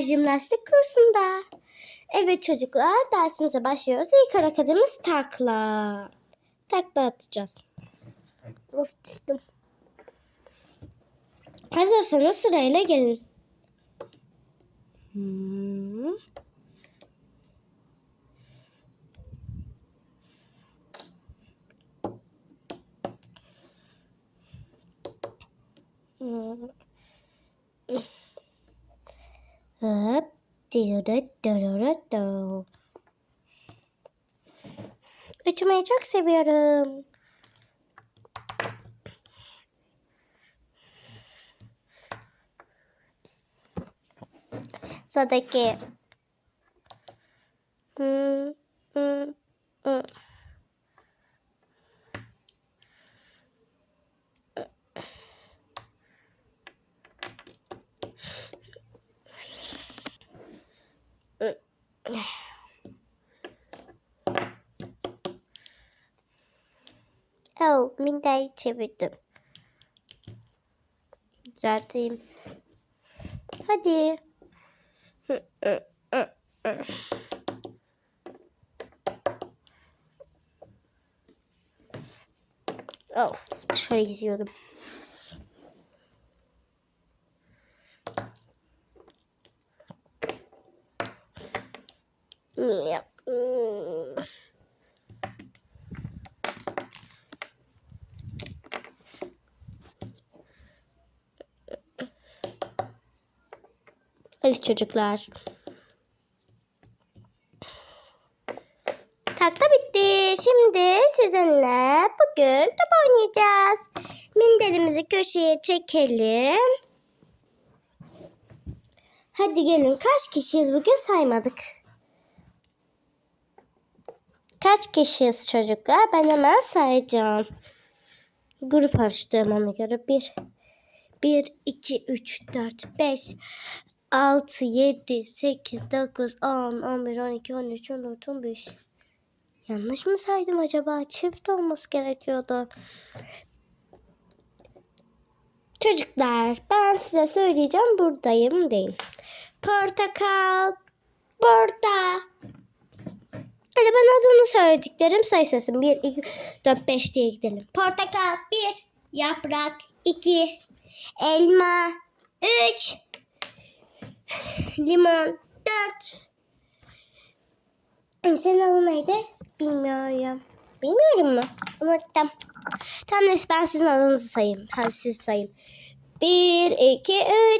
jimnastik kursunda. Evet çocuklar dersimize başlıyoruz. İlk hareketimiz takla. Takla atacağız. Of düştüm. Hazırsanız sırayla gelin. Hmm. Hmm. Hop. Uçmayı çok seviyorum. Sıradaki. Hmm, hmm, hmm. Oh, mindayı çevirdim. Düzelteyim. Hadi. Oh, dışarı izliyorum. Yep. Hmm. Hadi çocuklar. Takla bitti. Şimdi sizinle bugün top oynayacağız. Minderimizi köşeye çekelim. Hadi gelin. Kaç kişiyiz bugün saymadık. Kaç kişiyiz çocuklar? Ben hemen sayacağım. Grup oluşturuyorum ona göre. Bir, bir, iki, üç, dört, beş, 6, 7, 8, 9, 10, 11, 12, 13, 14, 15. Yanlış mı saydım acaba? Çift olması gerekiyordu. Çocuklar ben size söyleyeceğim buradayım deyin. Portakal burada. Hadi ben adını söylediklerim sayı söylesin. 1, 2, 4, 5 diye gidelim. Portakal 1, yaprak 2, elma 3, limon 4. Senin adın neydi? Bilmiyorum. Bilmiyorum mu? Unuttum. Tamam neyse ben sizin adınızı sayayım. Hadi siz sayın. 1, 2,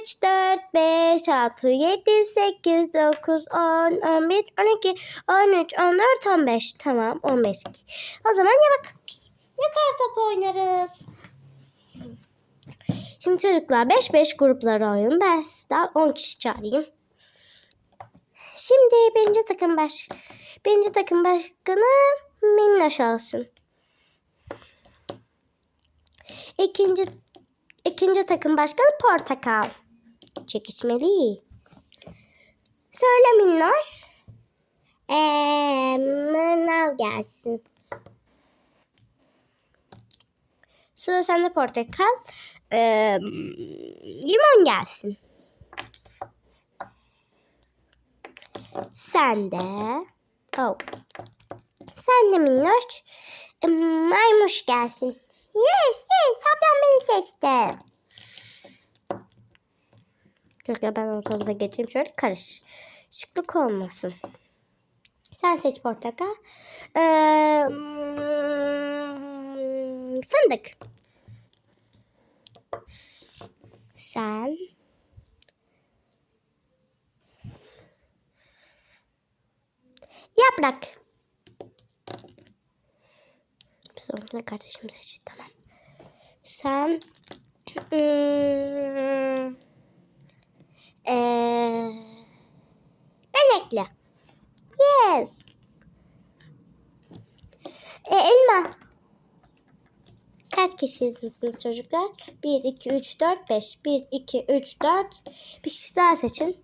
3, 4, 5, 6, 7, 8, 9, 10, 11, 12, 13, 14, 15. Tamam 15. O zaman ya bak ya kartopu oynarız. Şimdi çocuklar 5-5 gruplara oyun. Ben sizden 10 kişi çağırayım. Şimdi birinci takım baş birinci takım başkanı Minnoş olsun. İkinci ikinci takım başkanı Portakal. Çekişmeli. Söyle Minnoş. Eee manav gelsin. Sıra sende Portakal. Ee, limon gelsin. Sen de. Oh. Sen de minnoş. Ee, maymuş gelsin. Yes yes. Ablam beni seçti. Çocuklar ben ortanıza geçeyim şöyle karışıklık olmasın. Sen seç portakal. Ee, fındık. Sen yaprak. Sonra kardeşim seçti tamam. Sen hmm, ee, benekli. Yes. E, elma. Kaç kişisiniz çocuklar? 1, 2, 3, 4, 5. 1, 2, 3, 4. Bir kişi daha seçin.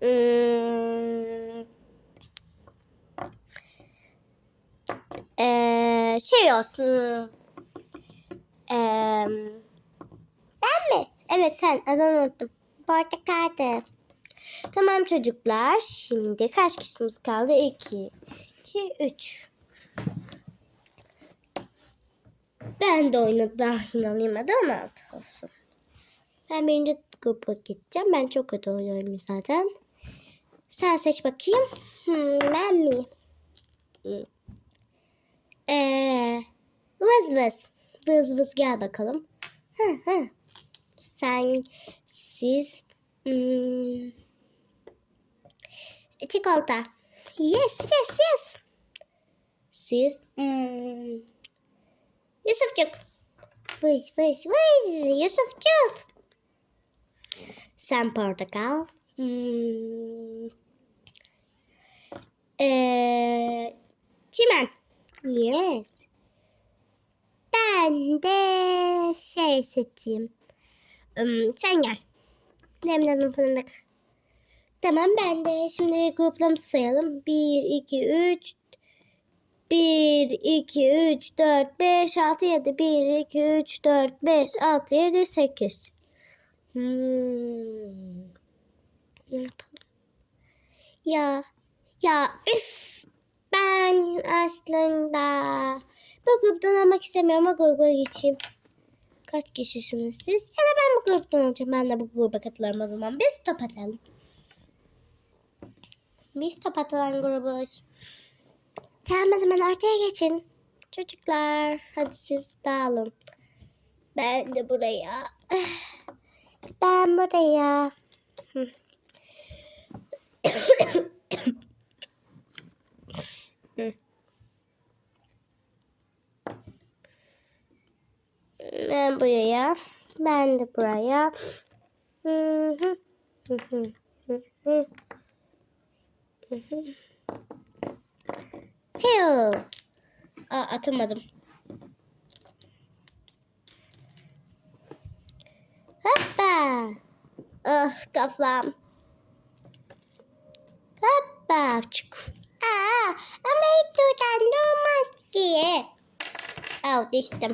Hmm. Ee, şey olsun. Ee, ben mi? Evet sen adını unuttum. portakaldı. Tamam çocuklar. Şimdi kaç kişimiz kaldı? 2, 2, 3. Ben de olayım hadi 16 olsun. Ben birinci gruba gideceğim. Ben çok kötü oynuyorum zaten. Sen seç bakayım. Hmm, ben mi? Hmm. Ee, vız vız. Vız vız gel bakalım. Hı hı. Sen, siz, hmm, çikolata. Yes, yes, yes. Siz, hmm, Yusufçuk. Vız vız vız. Yusufçuk. Sen portakal. Hmm. Ee. Yes. Ben de şey seçeyim. Hmm, sen gel. Lemledim fındık. Tamam ben de şimdi gruplarımızı sayalım. 1, 2, 3, 1, 2, 3, 4, 5, 6, 7. 1, 2, 3, 4, 5, 6, 7, 8. Hmm. Ya, ya üf. Ben aslında bu gruptan olmak istemiyorum. O gruba geçeyim. Kaç kişisiniz siz? Ya da ben bu gruptan olacağım. Ben de bu gruba katılırım o zaman. Biz top atalım. Biz top atılan grubuz. Tamam o zaman ortaya geçin. Çocuklar hadi siz dağılın. Ben de buraya. Ben buraya. Ben buraya. Ben de buraya. Hı hı. Hı hı. Hı hı. Aa, atamadım. Hoppa. Ah kafam. Hoppa. Aa, ama hiç tutan olmaz ki. Al düştüm.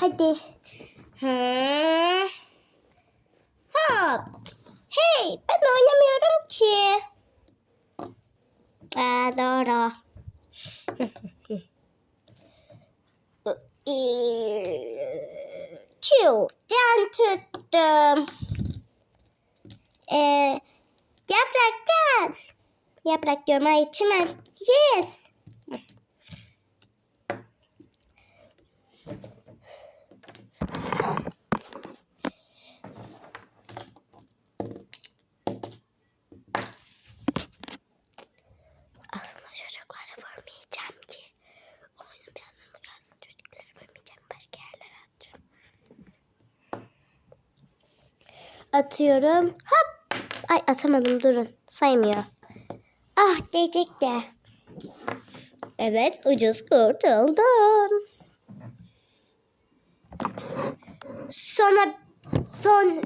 Hadi. Ha. Hop. Hey ben oynamıyorum ki. Çiu, can tuttum. Ee, yaprak gel. Yaprak ay çimen. Yes. Atıyorum. Hop. Ay atamadım durun. Saymıyor. Ah diyecek de. Evet ucuz kurtuldum. Sonra son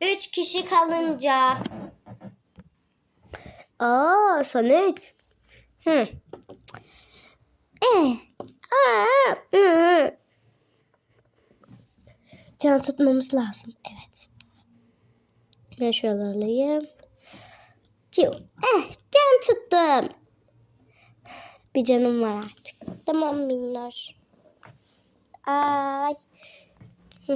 üç kişi kalınca. Aa son üç. Hı. Eh. Aa, hı. Can tutmamız lazım. Evet. Ben şöyle alayım. Ciu. Eh, can tuttum. Bir canım var artık. Tamam minnoş. Ay.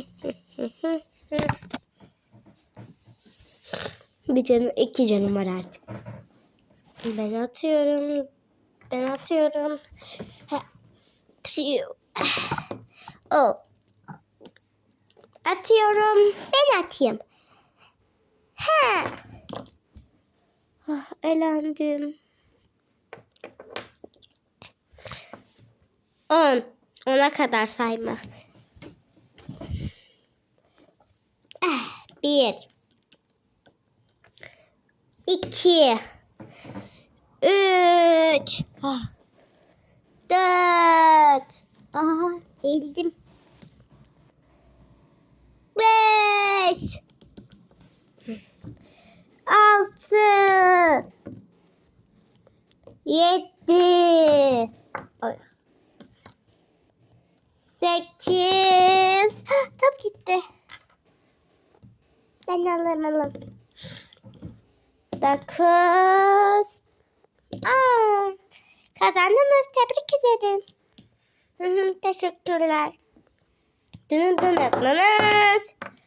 bir canım, iki canım var artık. Ben atıyorum. Ben atıyorum. Oh. Atıyorum. Ben atayım. Ha. Ah, elendim. On. Ona kadar sayma. Ah, bir. İki. Üç. Ah. Dört. Aha eğildim. Beş. Altı. Yedi. Sekiz. Top gitti. Ben alırım alırım. Dokuz. Aa, kazandınız. Tebrik ederim. Teşekkürler. Dın dın dın dın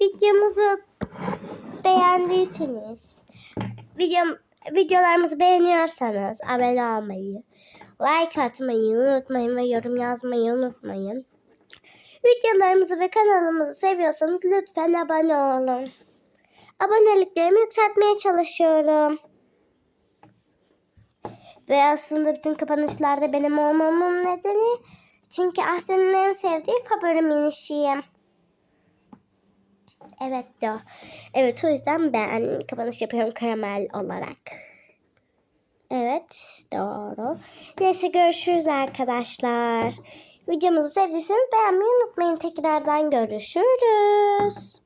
Videomuzu beğendiyseniz, videom, videolarımızı beğeniyorsanız abone olmayı, like atmayı unutmayın ve yorum yazmayı unutmayın. Videolarımızı ve kanalımızı seviyorsanız lütfen abone olun. Aboneliklerimi yükseltmeye çalışıyorum. Ve aslında bütün kapanışlarda benim olmamın nedeni çünkü Ahsen'in en sevdiği favori minişiyim. Evet de. Evet o yüzden ben kapanış yapıyorum karamel olarak. Evet doğru. Neyse görüşürüz arkadaşlar. Videomuzu sevdiyseniz beğenmeyi unutmayın. Tekrardan görüşürüz.